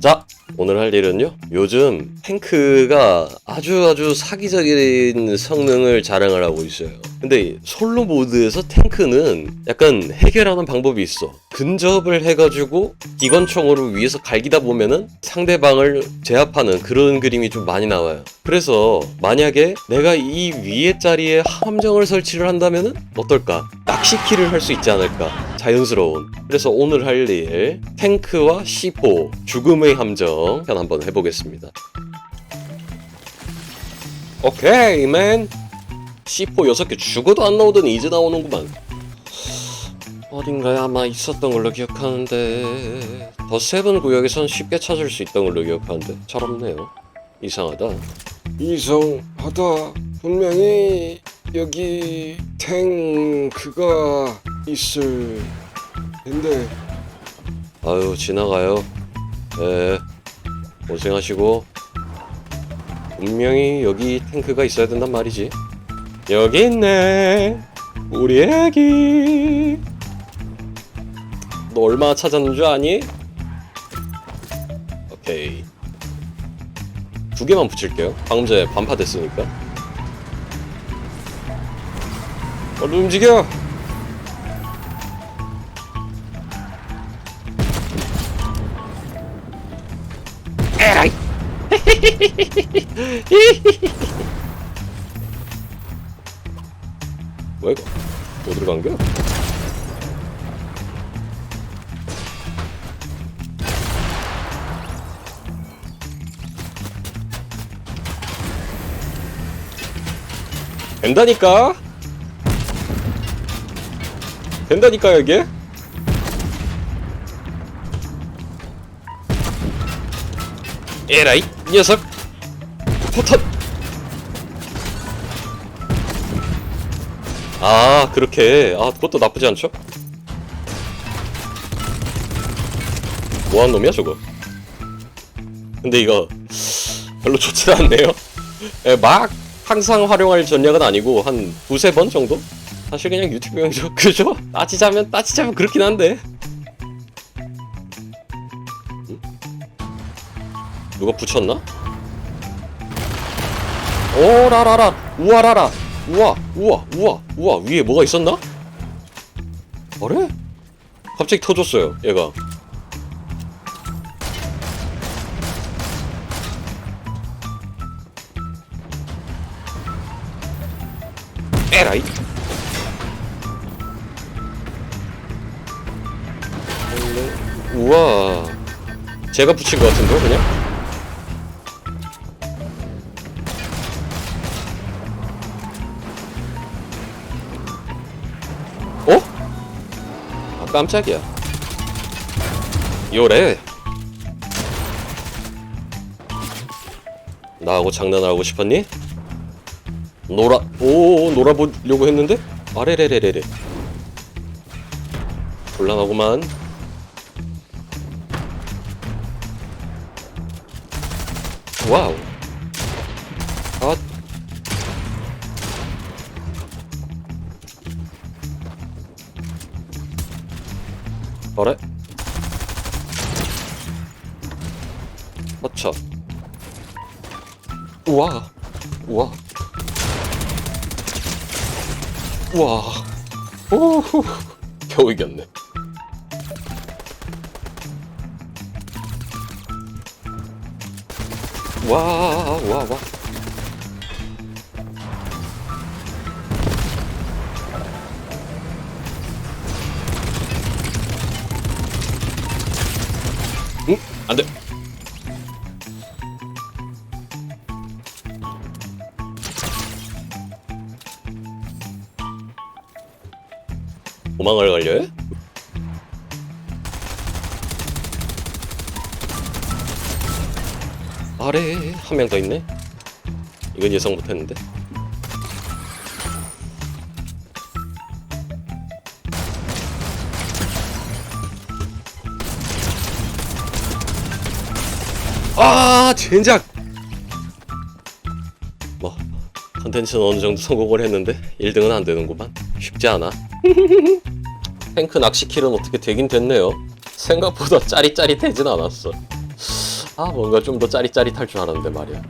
자, 오늘 할 일은요. 요즘 탱크가 아주 아주 사기적인 성능을 자랑을 하고 있어요. 근데 솔로 모드에서 탱크는 약간 해결하는 방법이 있어. 근접을 해가지고 기관총으로 위에서 갈기다 보면은 상대방을 제압하는 그런 그림이 좀 많이 나와요. 그래서 만약에 내가 이 위에 자리에 함정을 설치를 한다면은 어떨까? 낚시키를 할 수 있지 않을까? 자연스러운. 그래서 오늘 할 일 탱크와 C4 죽음의 함정 편 한번 해보겠습니다. 오케이 맨 C4 6개 죽어도 안 나오더니 이제 나오는구만. 어딘가에 아마 있었던 걸로 기억하는데 더 세븐 구역에선 쉽게 찾을 수 있던 걸로 기억하는데 잘 없네요. 이상하다. 이상하다. 분명히 여기 탱크가 있을 텐데 아유 지나가요. 네 고생하시고 분명히 여기 탱크가 있어야 된단 말이지. 여기 있네 우리 애기. 너 얼마나 찾았는 줄 아니? 오케이 두 개만 붙일게요. 방금 전에 반파 됐으니까. 얼른 움직여. 에라이. 뭐야 이거? 어디로 간 거야? 된다니까? 된다니까 이게? 에라이 이 녀석. 포탄 아 그렇게. 아 그것도 나쁘지 않죠? 뭐한 놈이야 저거? 근데 이거 별로 좋지 않네요. 예, 막 항상 활용할 전략은 아니고 한 두세 번 정도? 사실 그냥 유튜브용이죠 그죠? 따지자면 따지자면 그렇긴 한데. 누가 붙였나? 오라라라. 우와라라. 우와 우와 우와 우와. 위에 뭐가 있었나? 어래? 갑자기 터졌어요 얘가 에라이 우와 제가 붙인 것 같은데 그냥? 어? 아 깜짝이야 요래 나하고 장난하고 싶었니? 놀아 오 놀아보려고 했는데? 아래래래래래. 곤란하구만. 와우. 아. 어래? 어차 우와. 우와 우와. 오 겨우 이겼네. 와 와 와. 응? 안 돼 도망을 가려 해? 아래 한 명 더 있네? 이건 예상 못했는데? 아 젠장! 뭐 컨텐츠는 어느 정도 성공을 했는데 1등은 안 되는구만. 쉽지 않아 탱크 낚시킬은 어떻게 되긴 됐네요. 생각보다 짜릿짜릿하진 않았어. 아 뭔가 좀 더 짜릿짜릿할 줄 알았는데 말이야